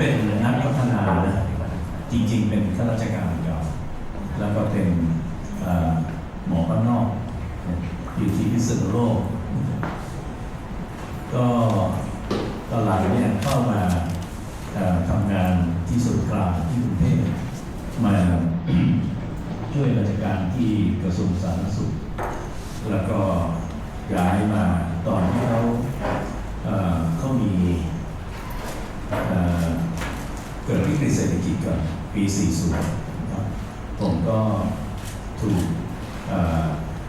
เป็นนักพัฒนานะจริง ๆ เป็นข้าราชการเก่าแล้วก็เป็นหมอบ้านนอกอยู่ที่พิษณุโลกตอนหลังเนี่ยเข้ามาเอ่อทำงานที่ส่วนกลางที่กรุงเทพมา ช่วยราชการที่กระทรวงสาธารณสุข แล้วก็ย้ายมาตอนที่เขาเอ่อเขามีเอ่อเกิดวิกฤตเศรษฐกิจก่อน ปี 40นะครับผมก็ถูกเอ่อ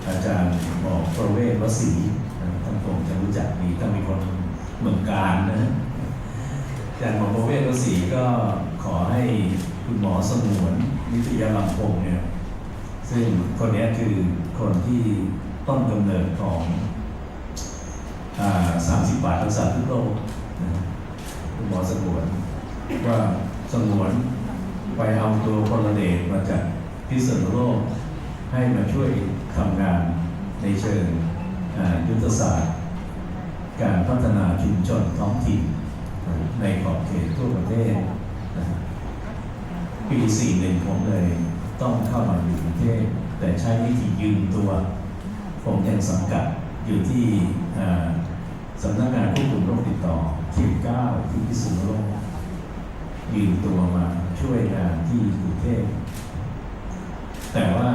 อาจารย์บอกประเวศวสีนะครับท่านคงจะรู้จักดีต้องมีคนเมืองการนะอาจารย์หมอประเวศวสีก็ขอให้คุณหมอสมวนนิตยาลังพงศ์เนี่ยซึ่งคนเนี้ยคือคนที่ต้นกำเนิดของสามสิบบาทรักษาทุกโรคนะคุณหมอสงวนว่าสงวน ไปเอาตัวพลเดชมาจากพิษณุโลก ให้มาช่วยทำงานในเชิงยุทธศาสตร์ การพัฒนาชุมชนท้องถิ่นในขอบเขตทั่วประเทศนะครับปี 41 ผมเลยต้องเข้ามาอยู่กรุงเทพแต่ใช้วิธียืมตัว ผมยังสังกัดอยู่ที่สำนักงานควบคุมโรคติดต่อที่9ที่พิษณุโลกยืมตัวมา ช่วยงานที่กรุงเทพแต่ว่า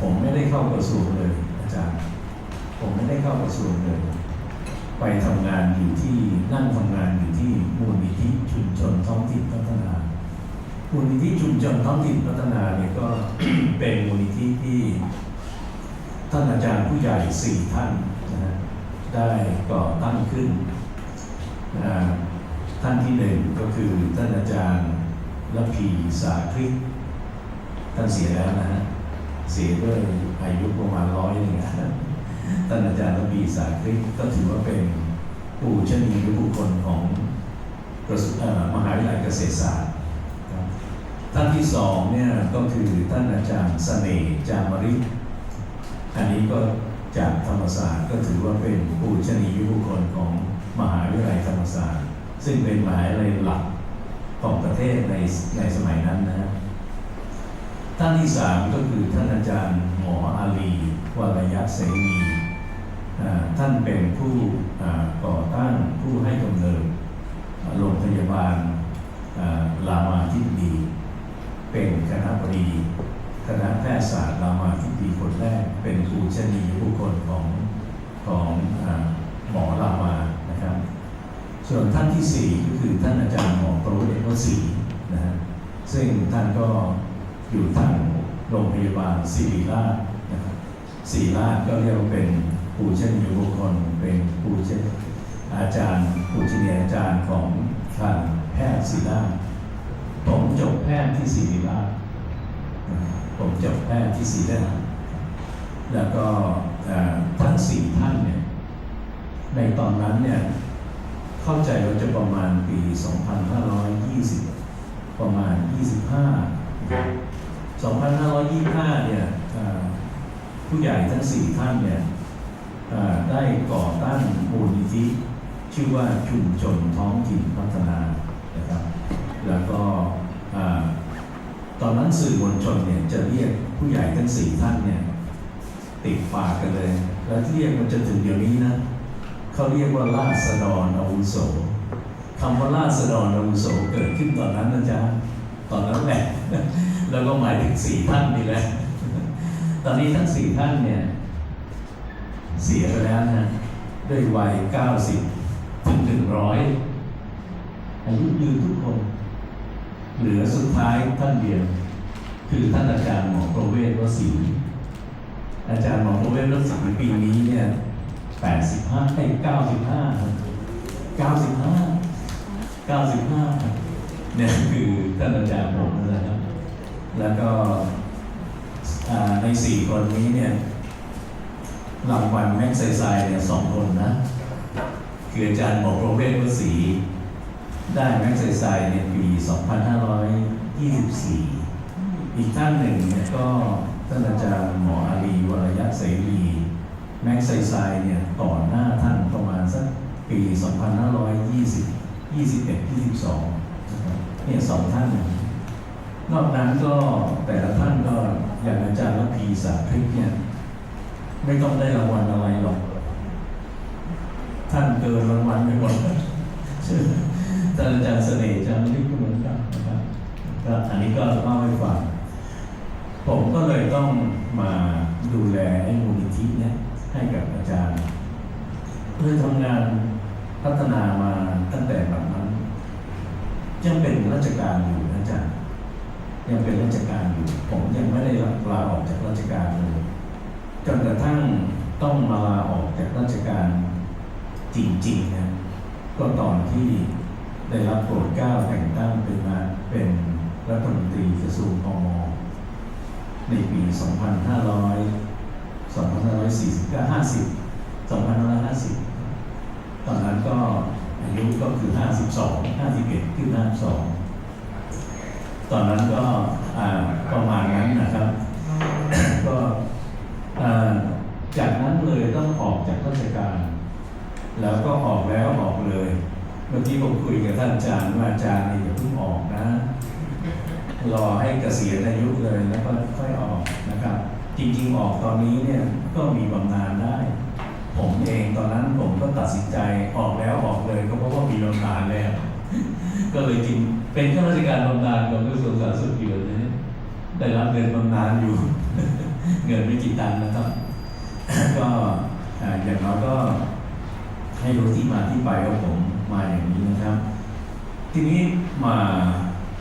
ผมไม่ได้เข้ากระทรวงเลยอาจารย์ ผมไม่ได้เข้ากระทรวงเลย ไปทำงานอยู่ที่นั่งทำงานอยู่ที่มูลนิธิชุมชนท้องถิ่นพัฒนามูลนิธิชุมชนท้องถิ่นพัฒนาเนี่ยก็เป็นมูลนิธิที่ท่านอาจารย์ผู้ใหญ่สี่ท่านนะฮะได้ก่อตั้งขึ้น ท่านที่หนึ่งก็คือท่านอาจารย์ และพีสาคริกท่านเสียแล้วนะฮะ เสียด้วยอายุประมาณร้อยหนึ่งนะท่านอาจารย์ระบีสาคริกก็ถือว่าเป็นปูชนียบุคคลของกระทรวงมหาวิทยาลัยเกษตรศาสตร์ท่านที่สองเนี่ยก็คือท่านอาจารย์เสน่ห์จามริกอันนี้ก็จากธรรมศาสตร์ก็ถือว่าเป็นปูชนียุคคลของมหาวิทยาลัยธรรมศาสตร์ ซึ่งเป็นมหาวิทยาลัยหลัก ของประเทศในในสมัยนั้นนะท่านที่สามก็คือท่านอาจารย์หมออาลีวรยะเสรีท่านเป็นผู้ก่อตั้งผู้ให้กำเนิดโรงพยาบาลอ่ารามาธิบดี เป็นคณะบดีคณะแพทยศาสตร์รามาธิบดีคนแรกเป็นผู้ชนียบุคคลของของอหมอรามา ส่วนท่านที่สี่ก็คือท่านอาจารย์หมอประวุฒิวสีนะฮะซึ่งท่านก็อยู่ทางโรงพยาบาลศิริราชนะครับศิริราชก็เรียกว่าเป็นผู้เช่นอยู่บุคคลเป็นผู้เช่นอาจารย์ผู้เช่นอาจารย์ของทางแพทย์ศิริราชผมจบแพทย์ที่ศิริราชผมจบแพทย์ที่ศิริราชแล้วก็ทั้งสี่ท่านเนี่ยในตอนนั้นเนี่ย เข้าใจว่าจะประมาณปี 2520 ประมาณ 25 2525 เนี่ยผู้ใหญ่ทั้งสี่ท่านเนี่ยได้ก่อตั้งมูลนิธิชื่อว่าชุมชนท้องถิ่นพัฒนานะครับ แล้วก็ตอนนั้นสื่อมวลชนเนี่ยจะเรียกผู้ใหญ่ทั้งสี่ท่านเนี่ยติดปากกันเลย แล้วที่เรียกมันจะถึงเดี๋ยวนี้นะ เขาเรียกว่าราษฎรอาวุโสคำว่าราษฎรอาวุโสเกิดขึ้นตอนนั้นนะจ๊ะตอนนั้นแหละ แล้วก็หมายถึงสี่ท่านนี่แหละ ตอนนี้ทั้งสี่ท่านเนี่ย เสียไปแล้วนะด้วยวัยเก้าสิบถึงหนึ่งร้อยอายุยืนทุกคน เหลือสุดท้ายท่านเดียว คือท่านอาจารย์หมอประเวศวสีอาจารย์หมอประเวศวสีปีนี้เนี่ย แปดสิบห้าให้เก้าสิบห้าเก้าสิบห้าเก้าสิบห้าเนี่ยคือท่านอาจารย์ผมนะครับ แล้วก็ในสี่คนนี้เนี่ยรางวัลแม็กไซไซเนี่ยสองคนนะ คืออาจารย์หมอประเวศวสี ได้แม็กไซไซในปี 2524 อีกท่านหนึ่งเนี่ยก็ท่านอาจารย์หมออาลีวรยะเสรี แม็กไซไซเนี่ยก่อนหน้าท่านประมาณสักปี 2520 21 22เนี่ยสองท่าน นอกนั้นก็แต่ละท่านก็อย่างอาจารย์ละพีสาคริกเนี่ยไม่ต้องได้รางวัลอะไรหรอก ท่านเกินรางวัลไปหมดท่านอาจารย์เสน่ห์อาจารย์ลิกก็เหมือนกันนะครับก็อันนี้ก็เล่าให้ฟังผมก็เลยต้องมาดูแลไอ้มูลนิธิเนี่ย ให้กับอาจารย์เพื่อทำงานพัฒนามาตั้งแต่แบบนั้น ยังเป็นราชการอยู่นะอาจารย์ยังเป็นราชการอยู่ ผมยังไม่ได้ลาออกจากราชการเลยจนกระทั่งต้องมาลาออกจากราชการจริงๆนะก็ตอนที่ได้รับโปรดเกล้าแต่งตั้งเป็นมาเป็นรัฐมนตรีกระทรวงพมในปี 2500 2549 50 2550 ตอนนั้นก็อายุก็คือ 52 51ขึ้น52 ตอนนั้นก็ประมาณนั้นนะครับ ก็จากนั้นเลยต้องออกจากราชการ แล้วก็ออกแล้วออกเลย เมื่อกี้ผมคุยกับท่านอาจารย์ว่าอาจารย์นี่อย่าเพิ่งออกนะ รอให้เกษียณอายุเลยแล้วก็ค่อยออกนะครับ จริงๆออกตอนนี้เนี่ยก็มีบำนาญได้ ผมเองตอนนั้นผมก็ตัดสินใจออกแล้วออกเลยก็เพราะว่ามีบำนาญแล้ว ก็เลยจริงเป็นข้าราชการบำนาญของกระทรวงสาธารณสุขอยู่นะได้รับเงินบำนาญอยู่ เงินไม่กี่ตังค์นะครับ ก็อย่างน้อยก็ให้รู้ที่มาที่ไปของผมมาอย่างนี้นะครับ ทีนี้มา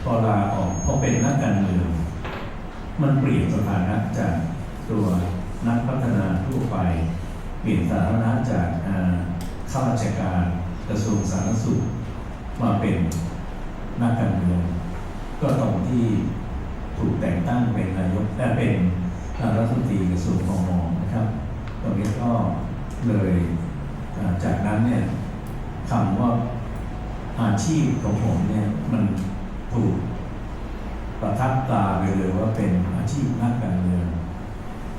พอลาออกพอเป็นนักการเมืองมันเปลี่ยนสถานะจาก ตัวนักพัฒนาทั่วไป เปลี่ยนสถานะจากข้าราชการกระทรวงสาธารณสุข มาเป็นนักการเมืองก็ตรงที่ถูกแต่งตั้งเป็นนายกแต่เป็นรัฐมนตรีกระทรวงพมนะครับ ตรงนี้ก็เลยจากนั้นเนี่ยคำว่าอาชีพของผมเนี่ยมันถูกประทับตาไปเลยว่าเป็นอาชีพนักการเมือง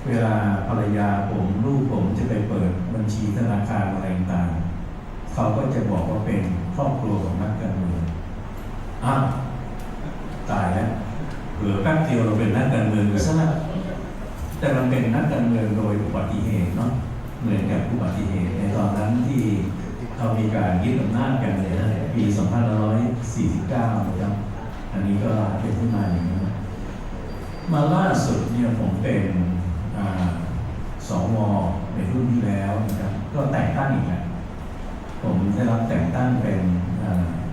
เวลาภรรยาผมลูกผมจะไปเปิดบัญชีธนาคารอะไรต่างๆเขาก็จะบอกว่าเป็นครอบครัวของนักการเมืองอ้าวตายแล้วเผื่อแป๊บเดียวเราเป็นนักการเมืองกันซะแล้วแต่มันเป็นนักการเมืองโดยอุบัติเหตุเนาะเหมือนกับอุบัติเหตุในตอนนั้นที่เขามีการยึดอำนาจกันเนี่ยนะปี2549นะครับอันนี้ก็เป็นที่มาอย่างนี้มาล่าสุดเนี่ยผมเป็น สวในรุ่นที่แล้วนะครับก็แต่งตั้งอีกแล้วผมได้รับแต่งตั้งเป็น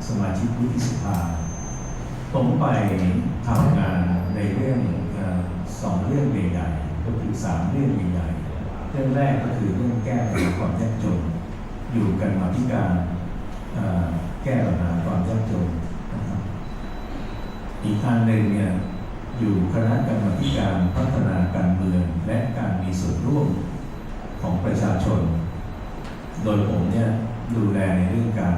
สมาชิกวุฒิสภาผมไปทำงานในเรื่องอสองเรื่องใหญ่ๆก็คือสามเรื่องใหญ่ๆเรื่องแรกก็คือเรื่องแก้ปัญหาความยากจน อยู่กันมาที่การแก้ปัญหาความยากจนนะครับอีกทางหนึ่งเนี่ย อยู่คณะกรรมาการพัฒนาการเมืองและการมีส่วนร่วมของประชาชน โดยผมเนี่ยดูแลในเรื่องการ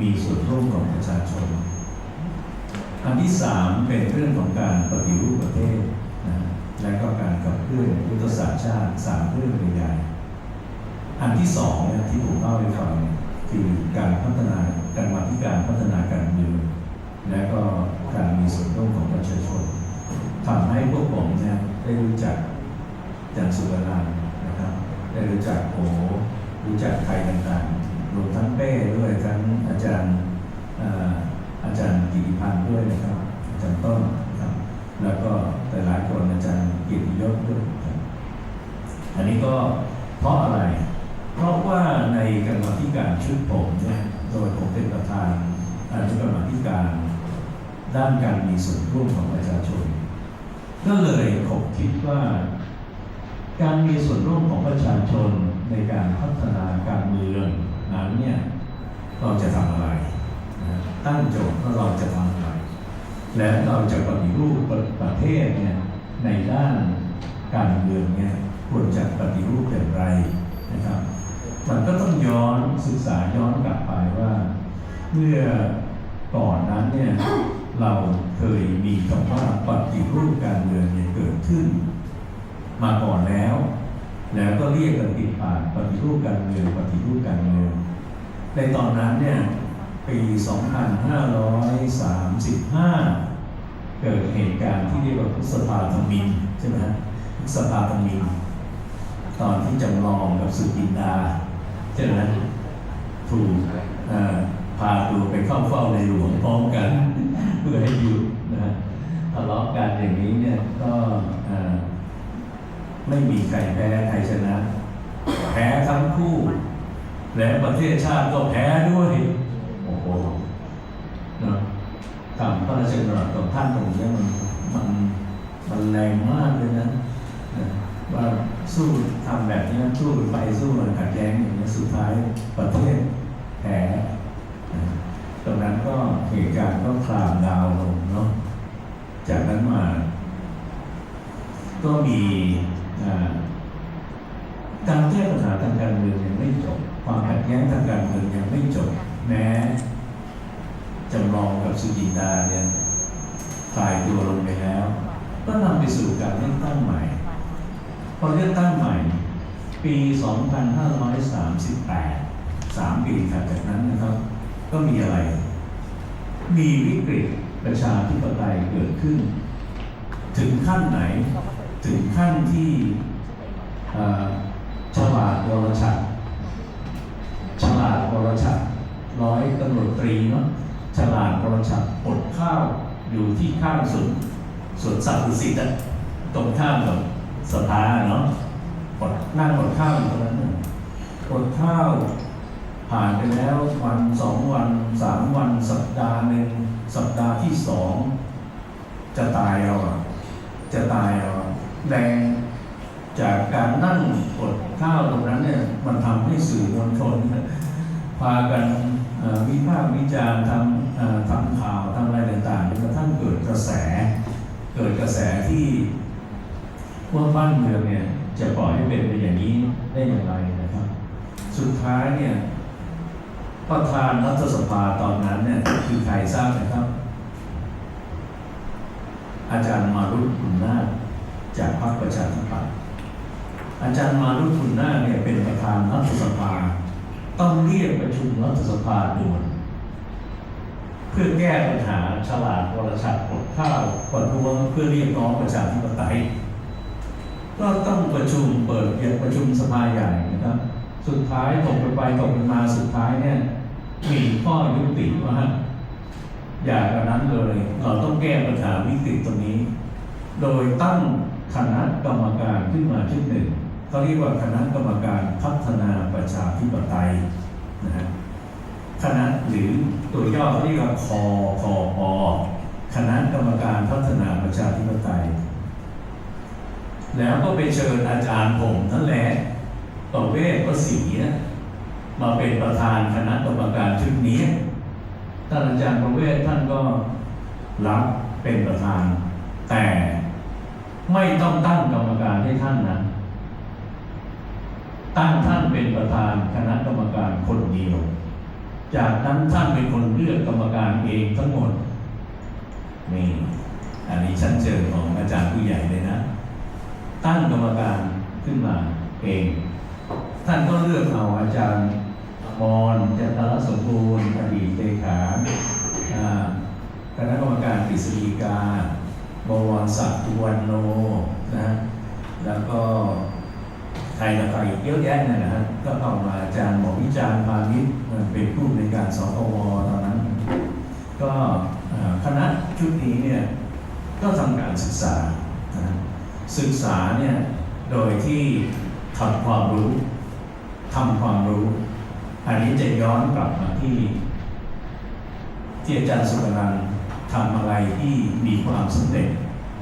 มีส่วนร่วมของประชาชน อันที่สามเป็นเรื่องของการปฏิรูปประเทศนะและก็การขับเคลื่อนยุทธศาสตร์ชาติสามเรื่องใหญ่อันที่สองเนี่ยที่ผมเล่าให้ฟังเนี่ยคือการพัฒนาการมาธิการพัฒนาการเมือง ได้รู้จักจารย์สุวรรณนะครับ ได้รู้จักโอรู้จักใครต่างๆรวมทั้งเป้ด้วยทั้งอาจารย์อาจารย์กิติพันธ์ด้วยนะครับอาจารย์ต้นครับแล้วก็แต่หลายคนอาจารย์กียรติยศด้วยครับอันนี้ก็เพราะอะไร เพราะว่าในกรรมธิการชุดผมเนี่ยโดยผมเป็นประธานอนุกรรมธิการ ด้านการมีส่วนร่วมของประชาชน ก็เลย คิดว่า การมีส่วนร่วมของประชาชนในการพัฒนาการเมืองนั้นเนี่ยเราจะทำอะไร ตั้งโจทย์ว่าเราจะทำอะไร และเราจะปฏิรูปประเทศเนี่ยในด้านการเมืองเนี่ยควรจะปฏิรูปอย่างไรนะครับมันก็ต้องย้อนศึกษาย้อนกลับไปว่าเมื่อก่อนนั้นเนี่ย เราเคยมีคำว่าปฏิรูปการเมืองเนี่ยเกิดขึ้น มาก่อนแล้ว แล้วก็เรียกกันติดปากปฏิรูปการเมืองปฏิรูปการเมืองในตอนนั้นเนี่ยปี 2535 เกิดเหตุการณ์ที่เรียกว่าพฤษภาธมินใช่ไหมฮะพฤษภาธมิน ตอนที่จำลองกับสุกินดาใช่ไหมถูกพาตัวไปเข้าเฝ้าในหลวงพร้อมกัน เพื่อให้หยุดนะทะเลาะกันอย่างนี้เนี่ยก็ไม่มีใครแพ้ใครชนะ แพ้ทั้งคู่ และประเทศชาติก็แพ้ด้วยโอ้โหเนาะคำพระราชดำรัสของท่านตรงนี้มันมันมันแรงมากเลยนะว่าสู้ทำแบบนี้สู้ไปสู้มันขัดแย้งอย่างนี้สุดท้ายประเทศแพ้ ตรงนั้นก็เหตุการณ์ก็คลามดาวลงเนาะจากนั้นมา ก็มีการแก้ปัญหาทางการเมืองยังไม่จบ ความขัดแย้งทางการเมืองยังไม่จบ แม้จำลองกับสุจินดาเนี่ยตายตัวลงไปแล้ว ก็นำไปสู่การเลือกตั้งใหม่ พอเลือกตั้งใหม่ ปี 2538สามปีถัดจากนั้นนะครับ ก็มีอะไร มีวิกฤตประชาธิปไตยเกิดขึ้น ถึงขั้นไหน ถึงขั้นที่ฉลาดวรชัดฉลาดวรชัดร้อยตำรวจตรีเนาะฉลาดวรชัดอดข้าวอยู่ที่ข้างสวนสวนสัตว์ดุสิตอะตรงข้ามกับสภาเนาะอดนั่งอดข้าวอยู่ตรงนั้นน่ะอดข้าว ผ่านไปแล้ววันสองวันสามวันสัปดาห์หนึ่งสัปดาห์ที่สองจะตายเอาจะตายเอาแรงจากการนั่งอดข้าวตรงนั้นเนี่ยมันทำให้สื่อมวลชนพากันวิพากษ์วิจารณ์ทำทำข่าวทำอะไรต่างๆจนกระทั่งเกิดกระแส เกิดกระแสที่ว่าบ้านเมืองเนี่ยจะปล่อยให้เป็นไปอย่างนี้ได้อย่างไรนะครับ สุดท้ายเนี่ย ประธานรัฐสภาตอนนั้นเนี่ยคือใครทราบไหมครับ อาจารย์มารุตคุณนาจากพรรคประชาธิปัตย์อาจารย์มารุตคุณนาเนี่ยเป็นประธานรัฐสภา ต้องเรียกประชุมรัฐสภาด่วนเพื่อแก้ปัญหาฉลาดวรชัดอดข้าวประท้วงเพื่อเรียกร้องประชาธิปไตยก็ต้องประชุมเปิดเรียกประชุมสภาใหญ่นะครับ สุดท้ายตกไปไปตกมาสุดท้ายเนี่ย มีข้อยุติว่าอย่ากันนั้นเลย เราต้องแก้ปัญหาวิกฤตตรงนี้ โดยตั้งคณะกรรมการขึ้นมาชุดหนึ่งเขาเรียกว่าคณะกรรมการพัฒนาประชาธิปไตยนะฮะคณะหรือตัวย่อเขาเรียกว่าคอคอปคณะกรรมการพัฒนาประชาธิปไตย แล้วก็ไปเชิญอาจารย์ผมนั่นแหละประเวศประศรีนะ มาเป็นประธานคณะกรรมการชุดนี้ท่านอาจารย์ประเวศท่านก็รับเป็นประธาน แต่ไม่ต้องตั้งกรรมการให้ท่านนะตั้งท่านเป็นประธานคณะกรรมการคนเดียว จากนั้นท่านเป็นคนเลือกกรรมการเองทั้งหมดนี่อันนี้ชั้นเชิญของอาจารย์ผู้ใหญ่เลยนะ ตั้งกรรมการขึ้นมาเอง ท่านก็เลือกเอาอาจารย์ อมรจันทรสมบูรณ์อดีตเลขาคณะกรรมการกฤษฎีกาบวรศักดิ์วรรณโนนะแล้วก็ใครละใครอีกเยอะแยะนยนะฮะก็เอามาอาจารย์หมอวิจารณ์พาณิชย์เป็นผู้ในการสกวตอนนั้น ก็คณะชุดนี้เนี่ยก็ทำการศึกษานะศึกษาเนี่ยโดยที่ทำความรู้ทำความรู้ อันนี้จะย้อนกลับมาที่ ที่อาจารย์สุวรรณทำอะไรที่มีความสำเร็จ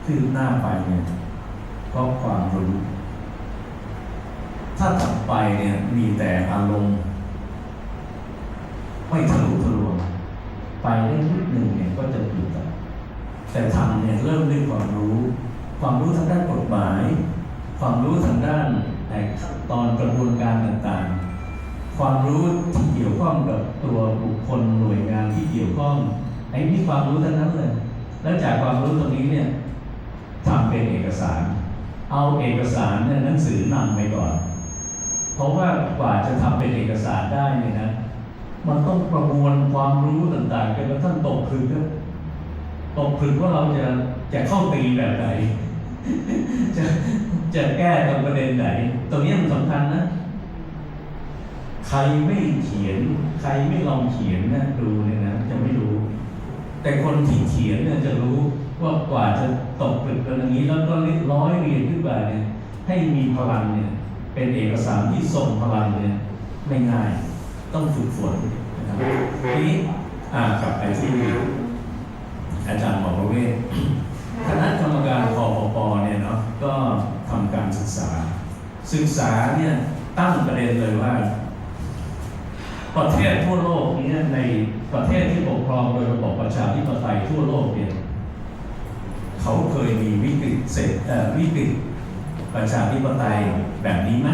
คืบหน้าไปเนี่ยเพราะความรู้ ถ้าทำไปเนี่ยมีแต่อารมณ์ไม่ทะลุทะลวงไปได้นิดหนึ่งเนี่ยก็จะหยุดอะแต่ทำเนี่ยเริ่มด้วยความรู้ ความรู้ทางด้านกฎหมาย ความรู้ทางด้านไอ้ขั้นตอนกระบวนการต่างๆ ความรู้ที่เกี่ยวข้องกับตัวบุคคลหน่วยงานที่เกี่ยวข้องไอ้นี่ความรู้ทั้งนั้นเลย แล้วจากความรู้ตรงนี้เนี่ยทำเป็นเอกสาร เอาเอกสารเนี่ยหนังสือนำไปก่อน เพราะว่ากว่าจะทำเป็นเอกสารได้เนี่ยนะ มันต้องประมวลความรู้ต่างๆจนกระทั่งตกผลึกอะตกผลึกว่าเราจะจะเข้าตีแบบไหนจะจะแก้ตรงประเด็นไหน ตรงนี้มันสำคัญนะ ใครไม่เขียน ใครไม่ลองเขียนนะดูเนี่ยนะจะไม่รู้ แต่คนที่เขียนเนี่ยจะรู้ว่ากว่าจะตกผลึกกันอย่างนี้ แล้วก็ร้อยเรียนขึ้นไปเนี่ยให้มีพลังเนี่ยเป็นเอกสารที่ทรงพลังเนี่ยไม่ง่ายต้องฝึกฝนนะครับทีนี้อ่ากลับไปที่อาจารย์หมอประเวศคณะกรรมการคอปปเนี่ยเนาะก็ทำการศึกษา ศึกษาเนี่ยตั้งประเด็นเลยว่า ประเทศทั่วโลกนี้ในประเทศที่ปกครองโดยระบอบประชาธิปไตยทั่วโลกเนี่ยเขาเคยมีวิกฤตเศรษฐวิกฤตประชาธิปไตยแบบนี้ไหม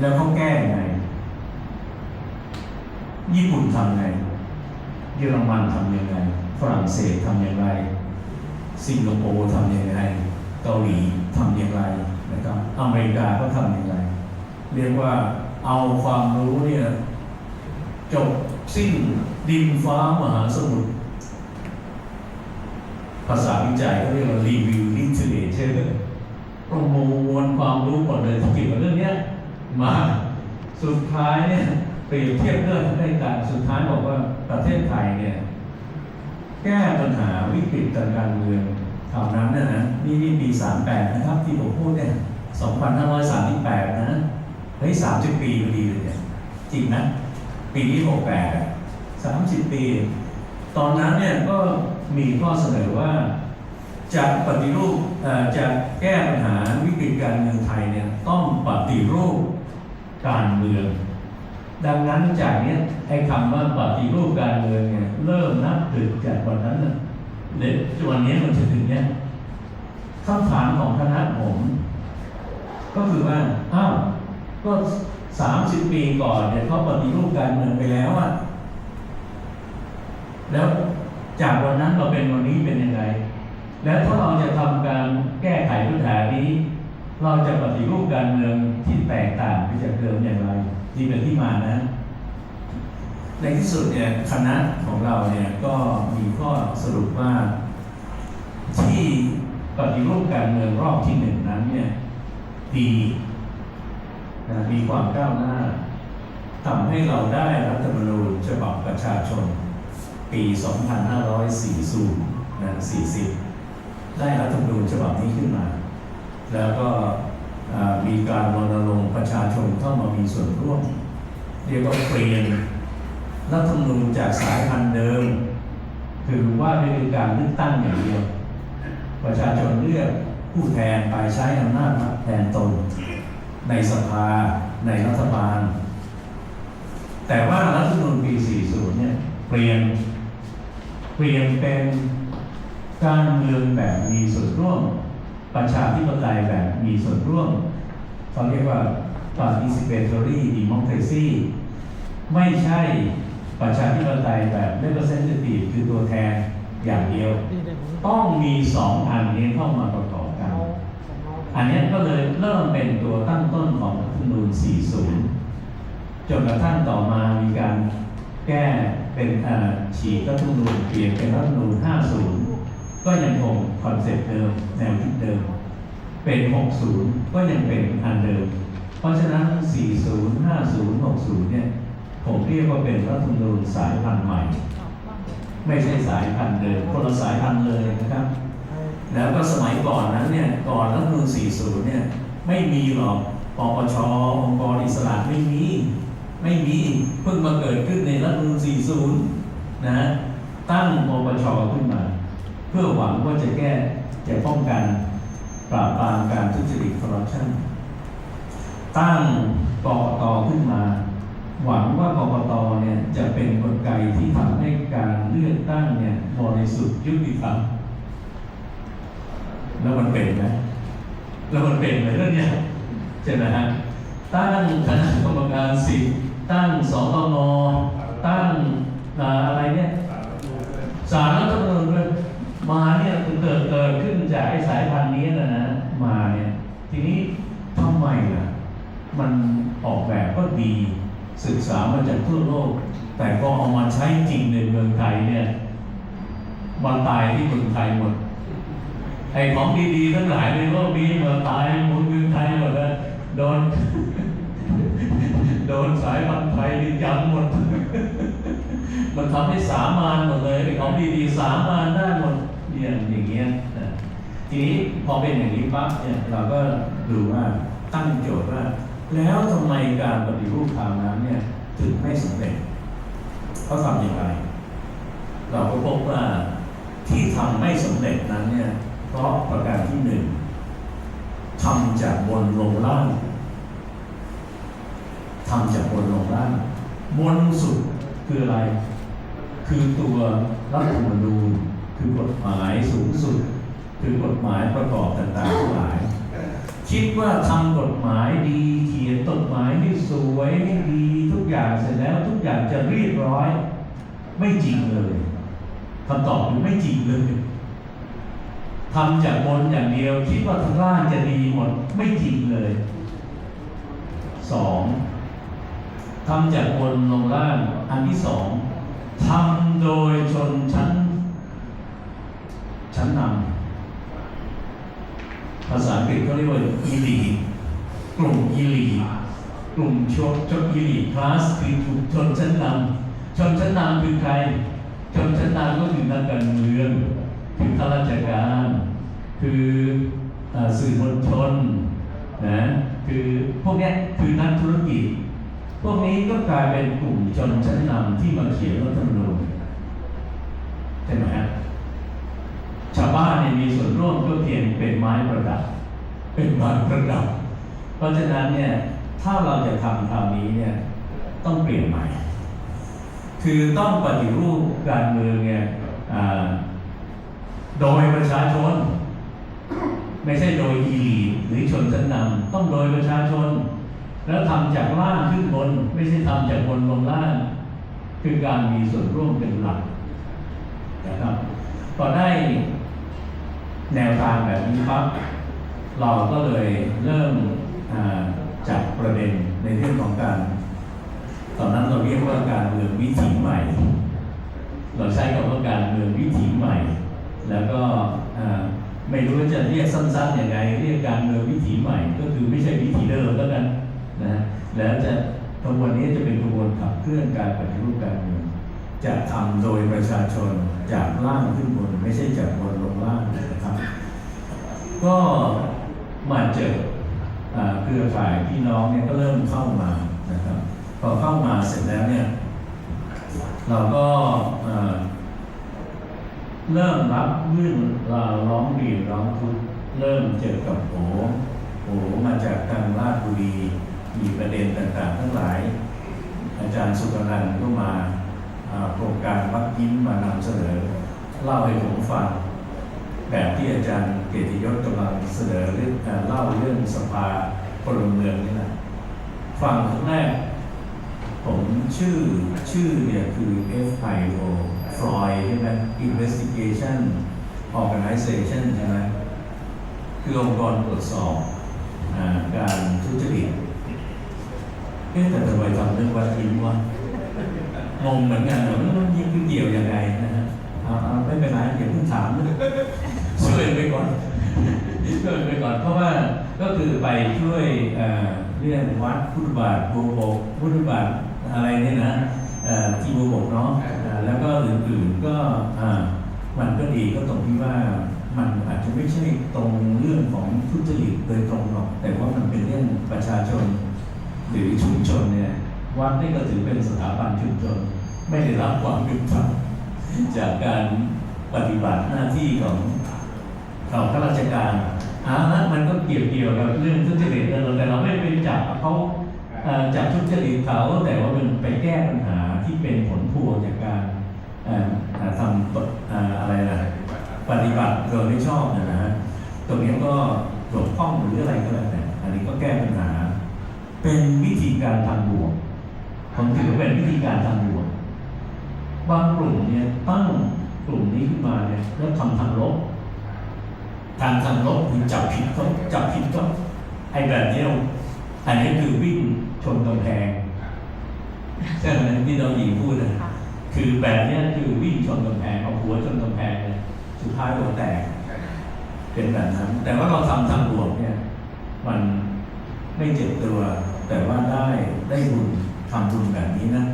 แล้วเขาแก้ยังไง ญี่ปุ่นทำไง เยอรมันทำยังไง ฝรั่งเศสทำอย่างไร สิงคโปร์ทำยังไงเกาหลีทำอย่างไรนะครับ อเมริกาก็ทำอย่างไร เรียกว่า เอาความรู้เนี่ยจบสิ้นดินฟ้ามหาสมุทรภาษาวิจัยเขาเรียกว่า review literature ประมวลความรู้หมดเลยที่เกี่ยวกับเรื่องนี้มาสุดท้ายเนี่ยเปรียบเทียบเรื่องให้การสุดท้ายบอกว่าประเทศไทยเนี่ย แก้ปัญหาวิกฤตทางการเมืองคราวนั้นน่ะนะนี่นี่ปี 38 นะครับ ที่ผมพูดเนี่ย 2538 นะ ฮ้ย30ปีพอดีเลยเนี่ยจริงนะ ปีนี้68อะ30ปี ตอนนั้นเนี่ยก็มีข้อเสนอว่าจะปฏิรูปจะแก้ปัญหาวิกฤตการเมืองไทยเนี่ยต้องปฏิรูปการเมือง ดังนั้นจากเนี้ยไอ้คำว่าปฏิรูปการเมืองเนี่ยเริ่มนับถึงจากวันนั้นน่ะเด็กวันนี้มันจะถึงเนี้ยคำถามของคณะผม ก็คือว่าอ้าว ก็สามสิบปีก่อนเนี่ยเขาปฏิรูปการเมืองไปแล้วอะแล้วจากวันนั้นมาเป็นวันนี้เป็นยังไง แล้วถ้าเราจะทำการแก้ไขปัญหานี้ เราจะปฏิรูปการเมืองที่แตกต่างไปจากเดิมอย่างไรนี่เป็นที่มานะ ในที่สุดเนี่ยคณะของเราเนี่ยก็มีข้อสรุปว่า ที่ปฏิรูปการเมืองรอบที่หนึ่งนั้นเนี่ยดี นะมีความก้าวหน้าทำให้เราได้รัฐธรรมนูญฉบับประชาชน ปี 2540นะ40 ได้รัฐธรรมนูญฉบับนี้ขึ้นมา แล้วก็มีการรณรงค์ประชาชนเข้ามามีส่วนร่วม เรียกว่าเปลี่ยนรัฐธรรมนูญจากสายพันธุ์เดิม คือว่าด้วยการเลือกตั้งอย่างเดียว ประชาชนเลือกผู้แทนไปใช้อำนาจแทนตน ในสภา ในรัฐบาล แต่ว่ารัฐธรรมนูญปี 40 เนี่ย เปลี่ยน เปลี่ยนเป็นการเมืองแบบมีส่วนร่วม ประชาธิปไตยแบบมีส่วนร่วมเขาเรียกว่า participatory democracy ไม่ใช่ประชาธิปไตยแบบ representative คือตัวแทนอย่างเดียว ต้องมีสองอันนี้เข้ามาประ อันนี้ก็เลยเริ่มเป็นตัวตั้งต้นของรัฐธรรมนูญ 40 จนกระทั่งต่อมามีการแก้เป็นฉีกรัฐธรรมนูญเปลี่ยนเป็นรัฐธรรมนูญ 50 ก็ยังคงคอนเซ็ปต์เดิมแนวคิดเดิม เป็น 60 ก็ยังเป็นอันเดิม เพราะฉะนั้น 40 50 60 เนี่ยผมเรียกว่าเป็นรัฐธรรมนูญสายพันธุ์ใหม่ ไม่ใช่สายพันธุ์เดิมคนละสายพันธุ์เลยนะครับ แล้วก็สมัยก่อนนั้นเนี่ยก่อนรัฐธรรมนูญ40 เนี่ยไม่มีหรอกปปชองค์กรอิสระไม่มีไม่มีเพิ่งมาเกิดขึ้นในรัฐธรรมนูญ40 นะฮะตั้งปปชขึ้นมา เพื่อหวังว่าจะแก้จะป้องกันปราบปรามการทุจริตคอร์รัปชันตั้งกกตขึ้นมา หวังว่ากกตเนี่ยจะเป็นกลไกที่ทำให้การเลือกตั้งเนี่ยบริสุทธิ์ยุติธรรม แล้วมันเป็นไหมแล้วมันเป็นไหมเรื่องเนี้ยใช่ไหมฮะตั้งคณะกรรมการสิทธิ์ตั้งสตงตั้งอะไรเนี่ยสารรัฐธรรมนูญด้วยมาเนี่ยเกิดเกิดขึ้นจากไอ้สายพันธุ์นี้นะนะมาเนี่ยทีนี้ทำไมล่ะมันออกแบบก็ดีศึกษามาจากทั่วโลก แต่พอเอามาใช้จริงในเมืองไทยเนี่ยมาตายที่เมืองไทยหมด ไอ้ของดีๆทั้งหลายในโลกนี้มาตายหมดเมืองไทยหมดเลยโดน โดนสายพันไทยนี่ยันหมด มันทำให้สามานหมดเลยไอ้ของดีๆสามานได้หมดเนี่ยอย่างเงี้ยทีนี้พอเป็นอย่างนี้ปั๊บเนี่ยเราก็ดูว่าตั้งโจทย์ว่า แล้วทำไมการปฏิรูปทางน้ำเนี่ยถึงไม่สำเร็จเขาทำอย่างไร เราก็พบว่าที่ทำไม่สำเร็จนั้นเนี่ย ราะประการที่หนึ่งทำจากบนลงล่างทำจากบนลงล่างบนสุดคืออะไร คือตัวรัฐธรรมนูญคือกฎหมายสูงสุด คือกฎหมายประกอบต่างๆทั้งหลาย คิดว่าทำกฎหมายดีเขียนกฎหมายให้สวยให้ดีทุกอย่างเสร็จแล้วทุกอย่างจะเรียบร้อย ไม่จริงเลยคำตอบคือไม่จริงเลย ทำจากบนอย่างเดียว คิดว่าทางล่างจะดีหมดไม่จริงเลยสองทำจากบนลงล่าง อันที่สองทำโดยชนชั้น ชั้นนำภาษาอังกฤษเขาเรียกว่าอีลีกลุ่มอีลีกลุ่มชนชนอีลีคลาสคือกลุ่มชนชั้นนำชนชั้นนำคือใคร ชนชั้นนำก็คือนักการเมือง คือข้าราชการ คืออสื่อมวลชนนะคือพวกนี้คือนักธุรกิจ พวกนี้ก็กลายเป็นกลุ่มชนชั้นนำที่มาเขียนรัฐธรรมนูญใช่ไหมฮะชาวบ้านเนี่ยมีส่วนร่วมก็เพียงเป็นไม้ประดับ เป็นไม้ประดับ เพราะฉะนั้นเนี่ยถ้าเราจะทำคราวนี้เนี่ยต้องเปลี่ยนใหม่ คือต้องปฏิรูปการเมืองเนี่ย โดยประชาชน ไม่ใช่โดยอีลีหรือชนชั้นนำต้องโดยประชาชน แล้วทำจากล่างขึ้นบน ไม่ใช่ทำจากบนลงล่าง คือการมีส่วนร่วมเป็นหลักนะครับพอได้แนวทางแบบนี้ปั๊บเราก็เลยเริ่มอ่าจับประเด็นในเรื่องของการ ตอนนั้นเราเรียกว่าการเมืองวิถีใหม่ เราใช้คำว่าการเมืองวิถีใหม่ แล้วก็ไม่รู้ว่าจะเรียกสั้นๆอยังไงเรียกการเมืองวิถีใหม่ ก็คือไม่ใช่วิถีเดิมแล้วกันนะแล้วจะกระบวนนี้จะเป็นกระบวนขับเคลื่อนการปฏิรูปการเมืองจะทำโดยประชาชนจากล่างขึ้นบน ไม่ใช่จากบนลงล่างนะครับ ก็มาเจอเครือข่ายพี่น้องเนี่ยก็เริ่มเข้ามานะครับพอเข้ามาเสร็จแล้วเนี่ยเราก็ เริ่มรับเรื่องราร้องเรียนร้องทุกข์เริ่มเจอกับโอโอมาจากทางราชบุรีมีประเด็นต่างๆ ทั้งหลาย อาจารย์สุกนันก็มาโครงการวัดยิ้มมานำเสนอเล่าให้ผมฟังแบบที่อาจารย์เกียรติยศกำลังเสนอเรื่องอ่าเล่าเรื่องสภาพลเมืองนี่นะฟังครั้งแรก ผมชื่อชื่อเนี่ยคือ FIO Freud ใช่ไหม Investigation Organization ใช่ไหมคือองค์กรตรวจสอบอการทุจริตเอ๊ะแต่ทำไมทำเรื่องวัดยิ้มวะงงเหมือนกันว่ามันยิ้มเกี่ยวยังไงนะฮะเอาเอาไม่เป็นไรอย่าเพิ่งถามช่วยไปก่อนช่วยไปก่อน เพราะว่าก็คือไปช่วยเรื่องวัดพุทธบาทบัวบกพุทธบาทอะไรเนี่ยนะ เอ่อที่บัวบกเนาะแล้วก็อื่นๆก็มันก็ดีก็ตรงที่ว่ามันอาจจะไม่ใช่ตรงเรื่องของทุจริตโดยตรงหรอก แต่ว่ามันเป็นเรื่องประชาชน หรือชุมชนเนี่ยวัดนี่ก็ถือเป็นสถาบันชุมชน ไม่ได้รับความยุติธรรมจากการปฏิบัติหน้าที่ของของข้าราชการอานะมันก็เกี่ยวเกี่ยวกับเรื่องทุจริตแหละแต่เราไม่ไปจับเขาจับทุจริตเขาแต่ว่ามันไปแก้ปัญหา ที่เป็นผลพวงจากการทำอะไรนะปฏิบัติโดยไม่ชอบนยนะฮะตรงนี้ก็หลบข้องหรืออะไรก็แล้วแต่อันนี้ก็แก้ปัญหา เป็นวิธีการทางบวกผมถือว่าเป็นวิธีการทางบวกบางกลุ่มเนี่ยตั้งกลุ่มนี้ขึ้นมาเนี่ยแล้วทำทางลบทางทางลบคือจับผิดก็จับผิดก็ไอ้แบบเนี้ยอันนี้คือวิ่งชนกำแพง ใช่ไหมที่น้องหญิงพูดนะค่ะคือแบบเนี้ยคือวิ่งชนกำแพงเอาหัวชนกำแพงเลยสุดท้ายหัวแตกเป็นแบบนั้น แต่ว่าเราทำทางบวกเนี่ย มันไม่เจ็บตัว แต่ว่าได้ได้บุญทำบุญแบบนี้นะ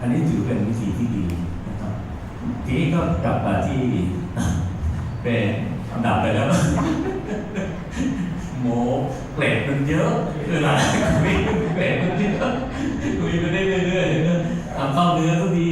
อันนี้ถือเป็นวิธีที่ดีนะครับ ทีนี้ก็กลับมาที่เป็นดับไปแล้วโมเกรดมันเยอะเวลาคุยเกรดมันเยอะ คุยไปได้เรื่อยๆทำเข้าเนื้อทุกที